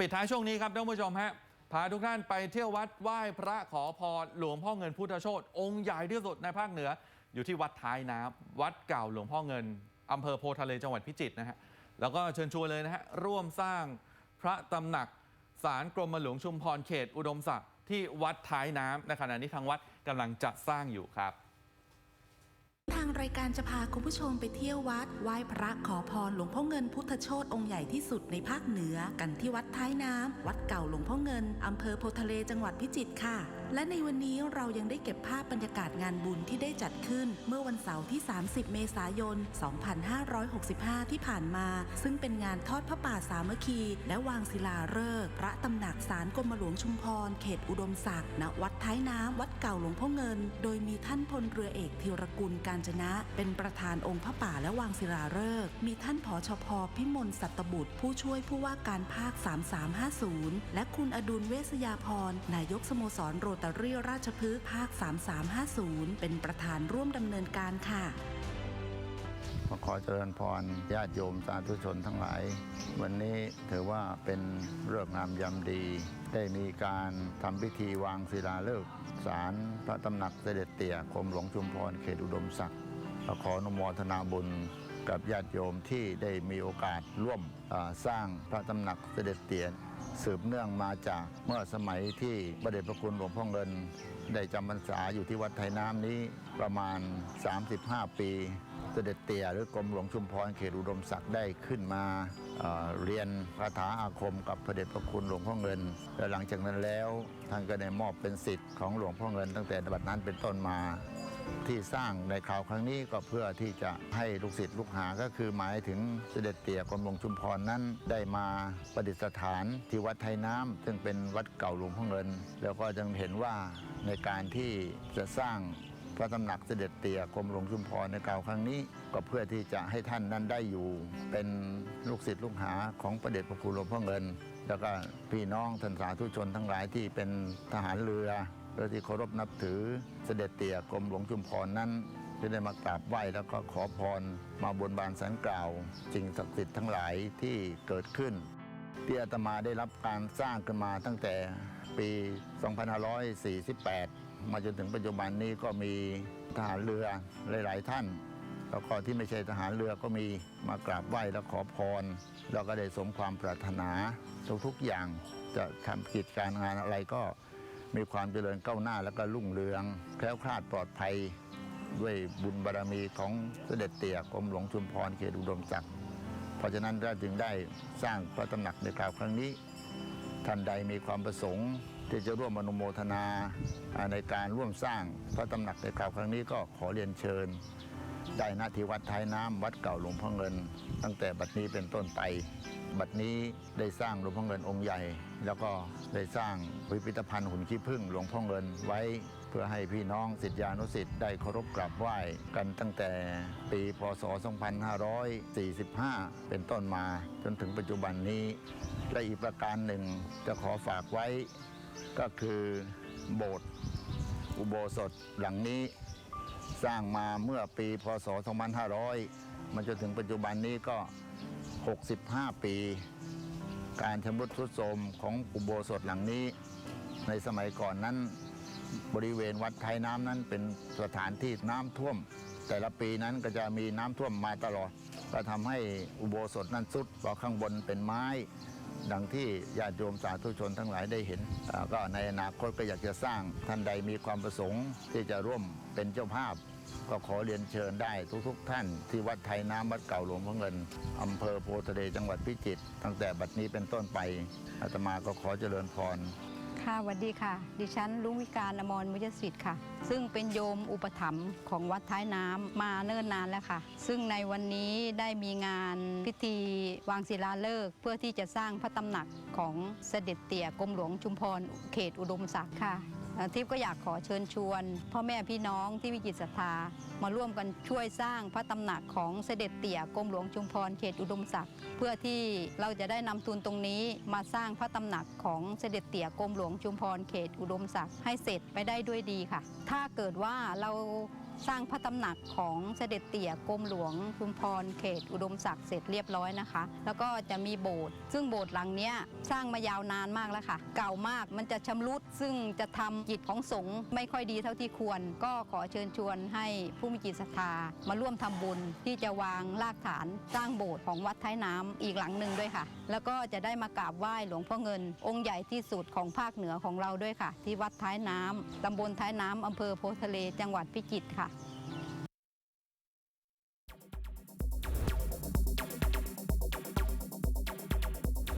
ปิดท้ายช่วงนี้ครับท่านผู้ชมฮะพาทุกท่านไปเที่ยววัดไหว้พระขอพรหลวงพ่อเงินพุทธโชตองค์ใหญ่ที่สุดในภาคเหนือ อยู่ที่วัดท้ายน้ำวัดเก่าหลวงพ่อเงินอำเภอโพทะเลจังหวัดพิจิตรนะฮะแล้วก็เชิญชวนเลยนะฮะร่วมสร้างพระตำหนักศาลกรมหลวงชุมพรเขต อุดมศักดิ์ที่วัดท้ายน้ำในขณะนี้ทางวัดกำลังจะสร้างอยู่ครับางรายการจะพาคุณผู้ชมไปเที่ยววัดไหว้พระขอพรหลวงพ่อเงินพุทธโชตองค์ใหญ่ที่สุดในภาคเหนือ กันที่วัดท้ายน้ำวัดเก่าหลวงพ่อเงินอำเภอโพทะเลจังหวัดพิจิตรค่ะ และในวันนี้เรายังได้เก็บภาพบรรยากาศงานบุญที่ได้จัดขึ้น เมื่อวันเสาร์ที่ 30 เมษายน 2565 ที่ผ่านมา ซึ่งเป็นงานทอดพระป่าสามัคคี และวางศิลาฤกษ์พระตำหนักศาลกรมหลวงชุมพร เขตอุดมศักดิ์ณวัดท้ายน้ำวัดเก่าหลวงพ่อเงิน โดยมีท่านพลเรือเอกธีรกุลการจนะ เป็นประธานองค์พระป่าและวางศิลาฤกษ์มีท่านผอชพพิมลสัตบุตร ผู้ช่วยผู้ว่าการภาค 3350 และคุณอดุลเวษยาพรนายกสโมสรโรตารี่ราชพฤกษ์ภาค 3350 เป็นประธานร่วมดำเนินการค่ะขอเจริญพรญาติโยมสาธุชนทั้งหลาย วันนี้ถือว่าเป็นเรื่องงามยามดี ได้มีการทำพิธีวางศิลาฤกษ์ศาลพระตำหนักเสด็จเตี่ยกรมหลวงชุมพรเขตอุดมศักดิ์ขออนุโมทนาบุญกับญาติโยมที่ได้มีโอกาสร่วมสร้างพระตำหนักเสด็จเตี่ย สืบเนื่องมาจากเมื่อสมัยที่พระเดชพระคุณหลวงพ่อเงิน ได้จำพรรษาอยู่ที่วัดไทยน้ำนี้ประมาณ 35 ปีเสด็จเตี่ยหรือกรมหลวงชุมพรเขตอุดมศักดิ์ได้ขึ้นมาเเรียนคาถาอาคมกับพระเดชพระคุณหลวงพ่อเงิน และหลังจากนั้นแล้วท่านก็ได้มอบเป็นสิทธิ์ของหลวงพ่อเงิน ตั้งแต่บัดนั้นเป็นต้นมา ที่สร้างในข่าวครั้งนี้ก็เพื่อที่จะให้ลูกศิษย์ลูกหาก็คือหมายถึงเสด็จเตี่ยกรมหลวงชุมพรนั้น ได้มาประดิษฐานที่วัดไทยน้ำซึ่งเป็นวัดเก่าหลวงพ่อเงิน แล้วก็ยังเห็นว่าในการที่จะสร้างพระตำหนักเสด็จเตี่ยกรมหลวงชุมพรในกล่าวครั้งนี้ ก็เพื่อที่จะให้ท่านนั้นได้อยู่ เป็นลูกศิษย์ลูกหาของประเดชพระคุณหลวงพ่อเงิน แล้วก็พี่น้องท่านสาธุชนทั้งหลายที่เป็นทหารเรือ และที่เคารพนับถือเสด็จเตี่ยกรมหลวงชุมพรนั้นจะได้มากราบไหว้แล้วก็ขอพรมาบนบานสันกล่าวสิ่งศักดิ์สิทธิ์ทั้งหลายที่เกิดขึ้น ที่อาตมาได้รับการสร้างขึ้นมาตั้งแต่ปี 2548 มาจนถึงปัจจุบันนี้ก็มีทหารเรือหลาย ๆ ท่าน แล้วก็ที่ไม่ใช่ทหารเรือก็มีมากราบไหว้และขอพรแล้วก็ได้สมความปรารถนาทุกๆอย่างจะทำกิจการงานอะไรก็ มีความเจริญก้าวหน้าแล้วก็รุ่งเรือง แคล้วคลาดปลอดภัย ด้วยบุญบารรมีของเสด็จเตี่ยกรมหลวงชุมพรเขตอุดมศักดิ์เพราะฉะนั้นเราจึงได้สร้างพระตำหนักในคราวครั้งนี้ ท่านใดมีความประสงค์ที่จะร่วมอนุโมทนาอ่าในการร่วมสร้างพระตำหนักในคราวครั้งนี้ก็ขอเรียนเชิญ ได้ณที่วัดท้ายน้ำวัดเก่าหลวงพ่อเงิน ตั้งแต่บัดนี้เป็นต้นไป บัดนี้ได้สร้างหลวงพ่อเงินองค์ใหญ่ แล้วก็ได้สร้างพิพิธภัณฑ์หุ่นขี้ผึ้งหลวงพ่อเงินไว้เพื่อให้พี่น้องศิษยานุศิษย์ได้เคารพกราบไหว้กันตั้งแต่ปีพศ 2545 เป็นต้นมาจนถึงปัจจุบันนี้และอีกประการหนึ่งจะขอฝากไว้ก็คือโบสถ์อุโบสถหลังนี้ สร้างมาเมื่อปีพศ 2500มันจนถึงปัจจุบันนี้ก็ 65 ปี การชำรุดทรุดโทรมของอุโบสถหลังนี้ ในสมัยก่อนนั้นบริเวณวัดไทยน้ำนั้นเป็นสถานที่น้ำท่วม แต่ละปีนั้นก็จะมีน้ำท่วมมาตลอด ก็ทำให้อุโบสถนั้นสุดเพราะข้างบนเป็นไม้ ดังที่ญาติโยมสาธุชนทั้งหลายได้เห็น ก็ในอนาคตก็อยากจะสร้างท่านใดมีความประสงค์ที่จะร่วมเป็นเจ้าภาพ ก็ขอเรียนเชิญได้ทุกๆทท่าน ที่วัดไทยน้ำวัดเก่าหลวงพ่อเงินอำเภอโพธิ์ทะเลจังหวัดพิจิตรตั้งแต่บัดนี้เป็นต้นไปอาตมาก็ขอเจริญพร ค่ะสวัสดีค่ะ ดิฉันลุงวิการอมรมุจสิทธิ์ค่ะ ซึ่งเป็นโยมอุปถัมภ์ของวัดท้ายน้ำมาเนิ่นนานแล้วค่ะ ซึ่งในวันนี้ได้มีงานพิธีวางศิลาฤกษ์เพื่อที่จะสร้างพระตำหนักของเสด็จเตี่ยกรมหลวงชุมพรเขตอุดมศักดิ์ค่ะ ทิพย์ก็อยากขอเชิญชวน พ่อแม่พี่น้องที่มีจิตศรัทธา มาร่วมกันช่วยสร้างพระตำหนักของเสด็จเตี่ยกรมหลวงชุมพรเขตอุดมศักดิ์เพื่อที่เราจะได้นำทุนตรงนี้มาสร้างพระตำหนักของเสด็จเตี่ยกรมหลวงชุมพรเขตอุดมศักดิ์ให้เสร็จไปได้ด้วยดีค่ะ ถ้าเกิดว่าเรา สร้างพระตำหนักของเสด็จเตี่ยกรมหลวงชุมพรเขตอุดมศักดิ์เสร็จเรียบร้อยนะคะ แล้วก็จะมีโบสถ์ซึ่งโบสถ์หลังนี้สร้างมายาวนานมากแล้วค่ะ เก่ามากมันจะชำรุดซึ่งจะทำจิตของสงฆ์ไม่ค่อยดีเท่าที่ควร ก็ขอเชิญชวนให้ผู้มีจิตศรัทธามาร่วมทำบุญที่จะวางรากฐานสร้างโบสถ์ของวัดท้ายน้ำอีกหลังหนึ่งด้วยค่ะ แล้วก็จะได้มากราบไหว้หลวงพ่อเงิน องค์ใหญ่ที่สุดของภาคเหนือของเราด้วยค่ะ ที่วัดท้ายน้ำตำบลท้ายน้ำอำเภอโพทะเลจังหวัดพิจิตรค่ะ